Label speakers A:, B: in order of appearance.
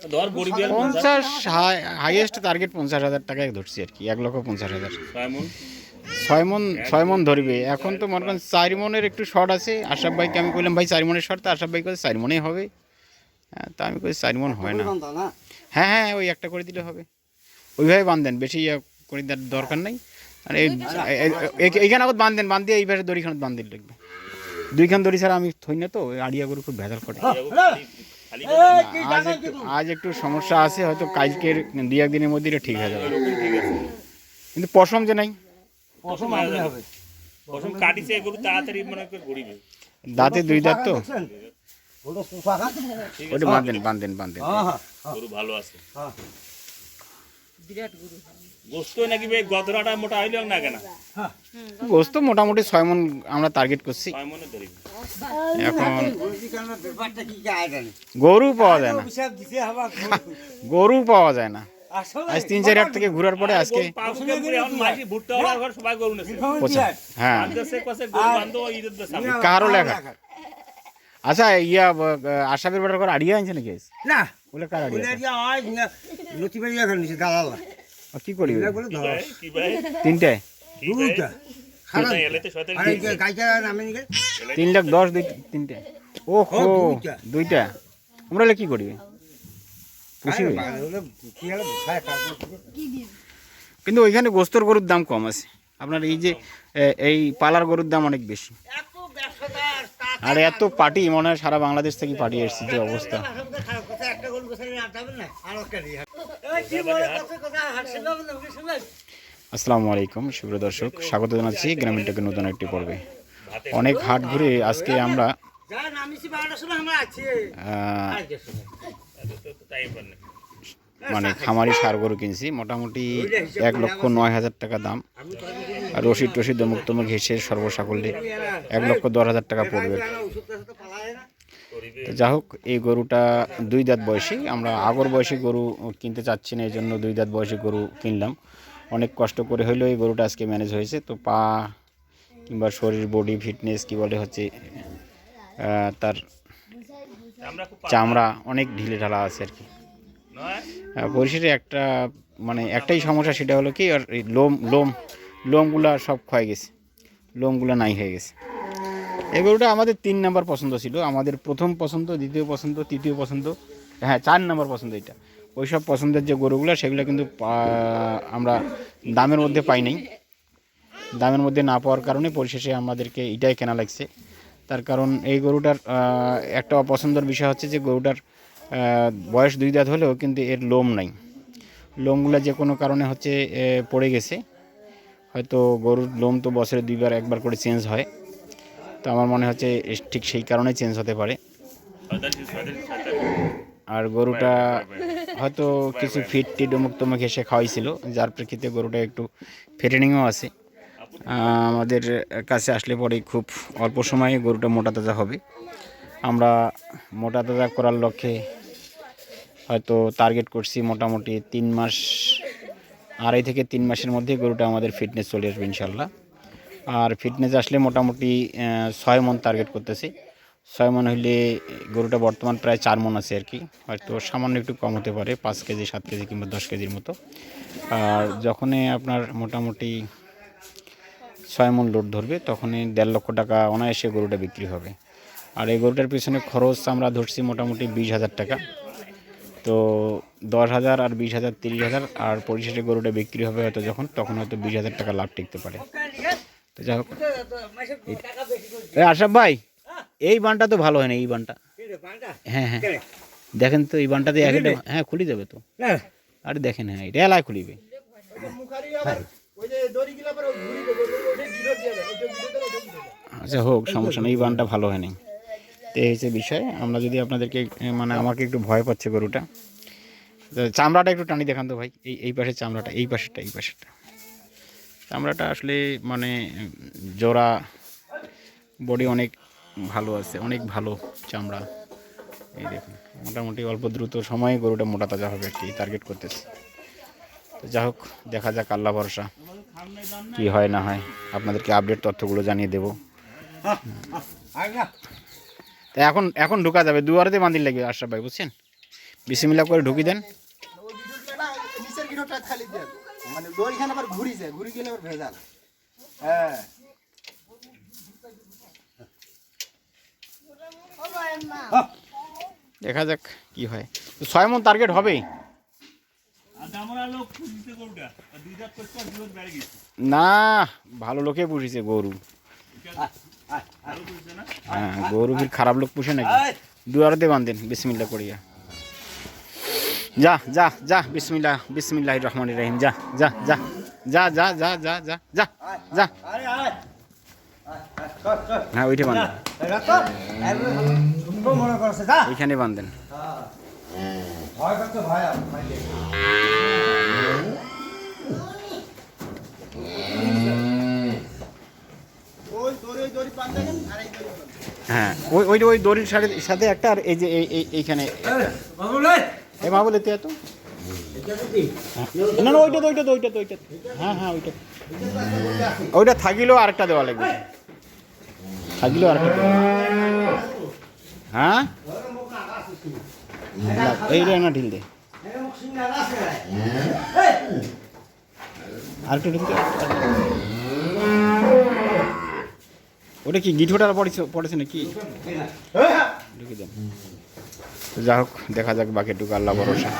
A: ধর গরিবের
B: পঞ্চাশ। হাইয়েস্ট টার্গেট পঞ্চাশ হাজার টাকায় ধরছি আর কি এক লক্ষ পঞ্চাশ হাজার। ছয় মন? ছয় মন ধরবে। এখন তো মনে করেন চার মনের একটু শর্ট আছে। আশাফ ভাইকে আমি বললাম ভাই চার মনের শর্ট তো আশাফ ভাই করে চার মনেই হবে। হ্যাঁ তা আমি কই চার মন হয় না। হ্যাঁ হ্যাঁ ওই একটা করে দিলে হবে। ওইভাবে বাঁধেন বেশি ইয়ে করে দেওয়ার দরকার নেই। আর এই এই- এইখানে আগত বাঁধেন বাঁধ দিয়ে এই পাশে দড়িখানে বাঁধ দিলে লাগবে দুইখান দড়ি ছাড়া আমি থই না তো ওই আড়িয়া করে খুব ভেজাল করে।
A: খালি
B: আজ একটু আজ একটু সমস্যা আছে হয়তো কালকের দু একদিনের মধ্যে এটা ঠিক হয়ে যাবে। কিন্তু পশম যে নাই?
A: পশম হবে। পশম কাটিছে গরু তাড়াতাড়ি মনে করে গড়িবে।
B: দাঁতে দুই দাঁত তো?
C: ওটা সোফা খান
B: ওটা বাঁধেন বাঁধেন বাঁধেন।
C: হ্যাঁ হ্যাঁ।
A: গরু ভালো আছে।
C: হ্যাঁ।
A: গোস্ত নাকি বে গদরাটা মোটা হইল না কেন?
B: গোস্ত মোটামুটি ছয় মন আমরা টার্গেট করছি। এখন গরু পাওয়া যায় না। গরু। পাওয়া যায় না। আজ তিন চার হাট থেকে ঘোরার পরে আজকে হ্যাঁ। কারও লেখা। আচ্ছা ইয়া আশাবের বেটার করে আড়িয়া আনছে নাকি?
C: না
B: বলে কার আড়িয়া
C: ওটা দিয়া লতি বাড়ি এখন নিচে দালাল।
B: ও, কি করি
C: এটা বলে দালাল
A: কি ভাই?
B: তিনটে?
C: নিকে
B: তিন লাখ দশ দুই তিনটে। ও হো
C: দুইটা।
B: আমরা হলে? কি করবে
C: কাজ
B: কিন্তু ওইখানে গোস্তর গরুর দাম কম আছে। আপনার এই যে এই পালার গরুর দাম অনেক বেশি। আর এত পার্টি, মনে হয় সারা বাংলাদেশ থেকে পার্টি এসেছে, যে অবস্থা? আসসালামু আলাইকুম, সুপ্রিয় দর্শক, স্বাগত জানাচ্ছি গ্রামীণ টেকের নতুন একটি পর্বে অনেক হাট ঘুরে আজকে আমরা মানে খামারি সার গরু কিনছি, মোটামুটি এক লক্ষ নয় হাজার টাকা দাম রশিদ টসিদ অমুক তমুক ঘেসে সর্বসাকল্যে এক লক্ষ দশ হাজার টাকা পড়বে।
C: তো
B: যা হোক এই গরুটা দুই দাঁত বয়সী। আমরা আগর বয়সী গরু কিনতে চাচ্ছি না এই জন্য দুই দাঁত বয়সী গরু কিনলাম। অনেক কষ্ট করে হলেও এই গরুটা আজকে ম্যানেজ হয়েছে। তো পা কিংবা শরীর বডি ফিটনেস কি বলে হচ্ছে তার চামড়া অনেক ঢিলে ঢালা আছে আর কি। পরিশেষে একটা মানে একটাই সমস্যা সেটা হলো কি আর এই লোম লোম লোমগুলা সব ক্ষয়ে গেছে। লোমগুলা নাই হয়ে গেছে। এই গরুটা আমাদের তিন নাম্বার পছন্দ ছিল। আমাদের প্রথম পছন্দ, দ্বিতীয় পছন্দ, তৃতীয় পছন্দ হ্যাঁ চার নাম্বার পছন্দ এটা। ওই সব পছন্দের যে গরুগুলো, সেগুলো কিন্তু আমরা দামের মধ্যে পাই নাই। দামের মধ্যে না পাওয়ার কারণে পরিশেষে আমাদেরকে এটাই কেনা লাগছে। তার কারণ এই গরুটার একটা অপছন্দের বিষয় হচ্ছে যে গরুটার বয়স দুই দাঁত হলেও কিন্তু এর লোম নাই। লোমগুলো যে কোনো কারণে হচ্ছে পড়ে গেছে। হয়তো গরুর লোম তো বছরে দুইবার, একবার করে চেঞ্জ হয়। তো আমার মনে হচ্ছে ঠিক সেই কারণে চেঞ্জ হতে পারে। আর গরুটা হয়তো কিছু ফিট টিট অমুক তমুক এসে খাওয়াইছিল, যার প্রেক্ষিতে গরুটা একটু ফেটেনিংও আছে। আমাদের কাছে আসলে পরে খুব অল্প সময়ে গরুটা মোটা তাজা হবে। আমরা মোটা তাজা করার লক্ষ্যে হয়তো টার্গেট করছি মোটামুটি তিন মাস আড়াই থেকে তিন মাসের মধ্যে গরুটা আমাদের ফিটনেস চলে আসবে ইনশাল্লাহ আর ফিটনেস আসলে মোটামুটি ছয় মন টার্গেট করতেছি। ছয় মন হইলে গরুটা বর্তমান প্রায় চার মন আছে আর কি। হয়তো সামান্য একটু কম হতে পারে, পাঁচ কেজি, সাত কেজি কিংবা দশ কেজির মতো। আর যখনই আপনার মোটামুটি ছয় মন লোড ধরবে, তখনই দেড় লক্ষ টাকা অনায়াসে গরুটা বিক্রি হবে। আর এই গরুটার পিছনে খরচ আমরা ধরছি মোটামুটি বিশ হাজার টাকা। তো দশ হাজার আর বিশ হাজার, তিরিশ হাজার আর পরিশেষে গরুটা বিক্রি হবে হয়তো যখন, তখন হয়তো বিশ হাজার টাকা লাভ টিকতে পারে। তো যাই হোক। আশাফ ভাই, এই বানটা তো ভালো হয় না এই বানটা? হ্যাঁ হ্যাঁ। দেখেন তো, এই বানটাতে এক একটা হ্যাঁ খুলি যাবে তো। আরে দেখেন হ্যাঁ এটা এলায় খুলিবে। আচ্ছা হোক, সমস্যা নেই, এই বানটা ভালো হয়নি। তো এই হচ্ছে বিষয়, আমরা যদি আপনাদেরকে মানে আমাকে একটু ভয় পাচ্ছে গরুটা চামড়াটা একটু টানি দেখান তো ভাই, এই এই পাশের চামড়াটা, এই পাশেরটা এই পাশেরটা। চামড়াটা আসলে মানে জোড়া বডি অনেক ভালো আছে, অনেক ভালো চামড়া। এই দেখুন, মোটামুটি অল্প দ্রুত সময়ে গরুটা মোটা তাজা হবে আর কি টার্গেট করতেছি। তো যা হোক, দেখা যাক, আল্লাহ ভরসা, কি হয় না হয়। আপনাদেরকে আপডেট তথ্যগুলো জানিয়ে দেবো। তা এখন এখন ঢুকা যাবে দুয়ারেতে বান্দির লাগবে আশরাফ ভাই বুঝছেন? বিসমিল্লা করে ঢুকি দেন।
D: হ্যাঁ।
B: দেখা যাক কি হয়। ছয় মন টার্গেট হবে না ভালো লোকে পুষেছে গরু। হ্যাঁ গরু কি খারাপ লোক পুষে নাকি দুয়ারতে বান্ধেন বিসমিল্লা করিয়া যা যা যা বিসমিল্লা বিসমিল্লাহ রহমান রহিম যা যা যা যা যা যা যা যা যা যা হ্যাঁ ওইটা বান্ধেন
C: মনে
B: এইখানে বান্ধেন
C: ভয় করতে ভয়
D: ওই দড়ি ওই দড়ি পান দেখেন আর এই দড়ি পান
B: হ্যাঁ ওই ওই ওই দড়ির সাথে সাথে একটা আর এই যে এই, এই- এইখানে। এ মা বলে এত? না না, ওইটা তো ওইটা তো ওইটা তো, ওইটা। হ্যাঁ হ্যাঁ ওইটা। ওইটা থাকিলেও আরেকটা দেওয়া লাগবে। থাকিলেও আরেকটা হ্যাঁ? এই রে, না, ঢিল দে। আরেকটু ঢিল দে। ওটা কি গিঠোটার পড়েছে নাকি? ঢুকে দেন যা হোক দেখা যাক বাকিটুকু আল্লাহ ভরসা।